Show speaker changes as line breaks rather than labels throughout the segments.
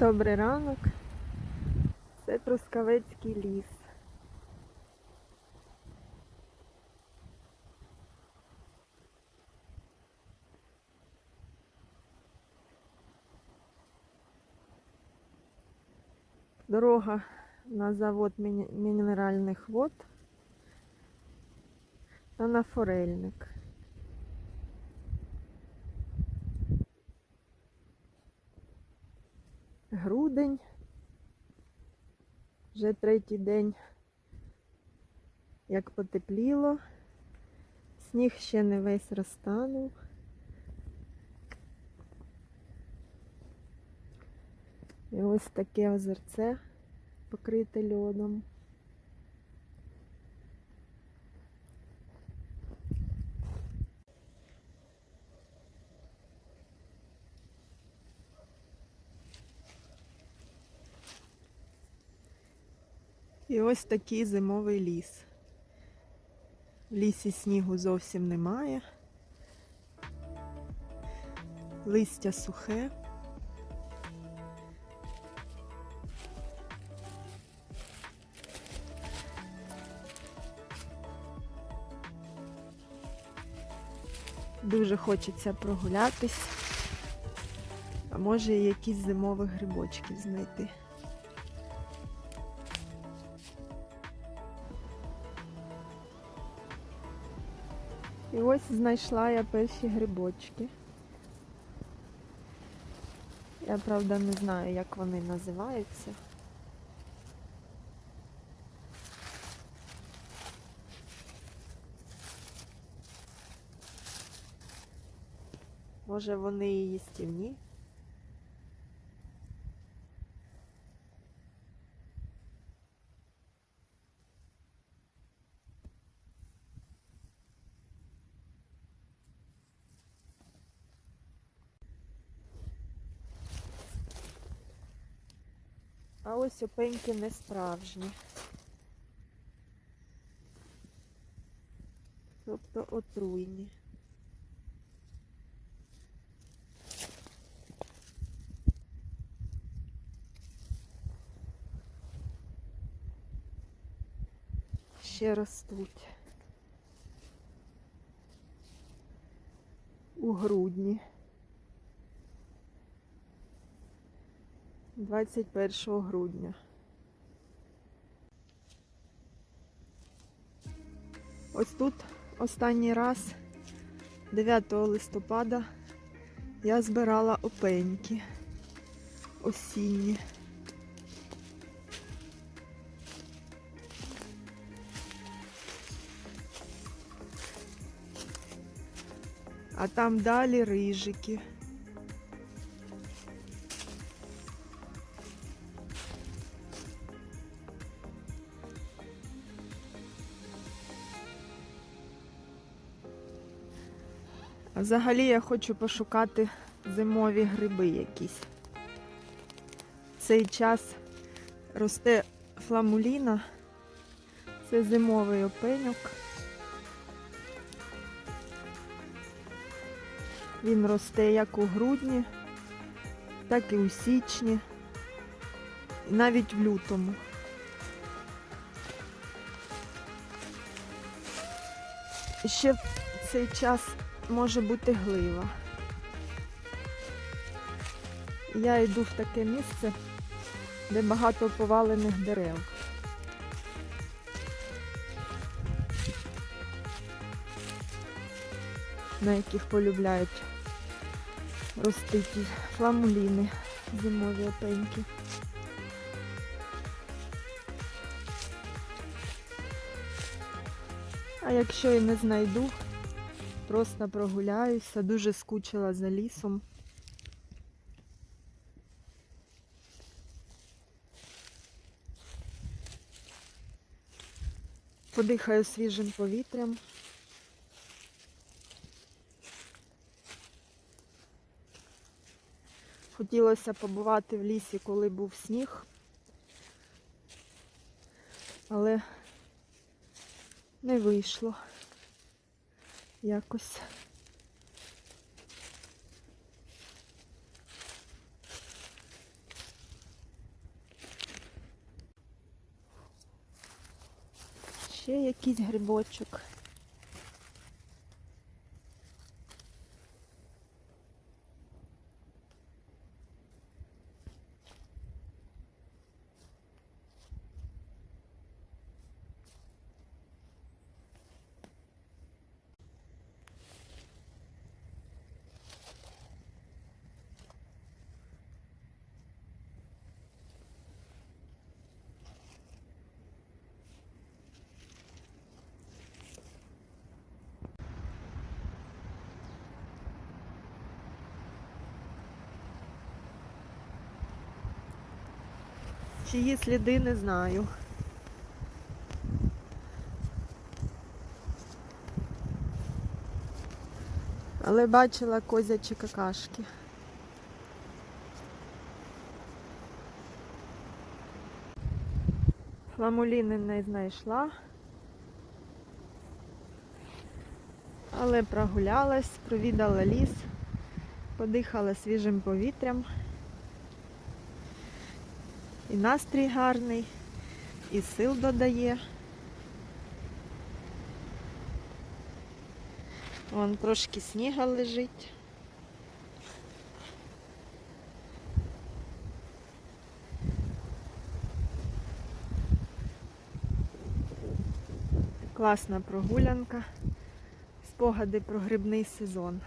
Добрий ранок. Це Трускавецький ліс. Дорога на завод мінеральних вод та на форельник. Грудень. Вже третій день, як потепліло. Сніг ще не весь розтанув. І ось таке озерце покрите льодом. І ось такий зимовий ліс. В лісі снігу зовсім немає. Листя сухе. Дуже хочеться прогулятись, а може і якісь зимових грибочків знайти. І ось знайшла я перші грибочки. Я правда не знаю, як вони називаються. Може вони і їстівні. А ось опеньки не справжні. Тобто отруйні. Ще ростуть. У грудні. 21 грудня. Ось тут останній раз, 9 листопада, я збирала опеньки осінні. А там далі рижики. Взагалі я хочу пошукати зимові гриби якісь. В цей час росте фламуліна. Це зимовий опеньок. Він росте як у грудні, так і у січні, і навіть в лютому. Ще в цей час може бути глива. Я йду в таке місце, де багато повалених дерев. На яких полюбляють рости фламуліни, зимові опеньки. А якщо і не знайду, Просто прогуляюся, дуже скучила за лісом. Подихаю свіжим повітрям. Хотілося побувати в лісі, коли був сніг, але не вийшло якось. Ще якийсь грибочок. Чиї сліди не знаю. Але бачила козячі какашки. Фламуліни не знайшла. Але прогулялась, провідала ліс, подихала свіжим повітрям. І настрій гарний, і сил додає. Вон трошки сніга лежить. Класна прогулянка. Спогади про грибний сезон.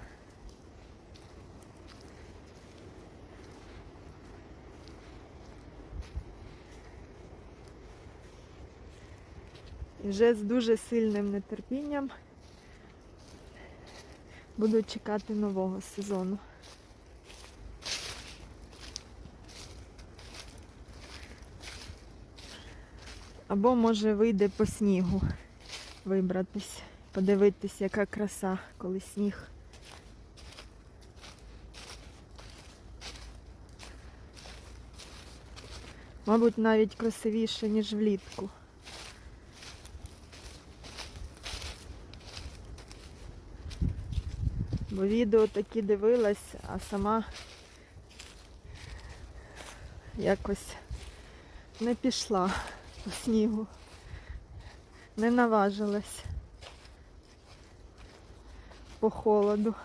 І вже з дуже сильним нетерпінням буду чекати нового сезону. Або може вийде по снігу вибратись, подивитись, яка краса, коли сніг. Мабуть, навіть красивіше, ніж влітку. Бо відео такі дивилась, а сама якось не пішла по снігу, не наважилась по холоду.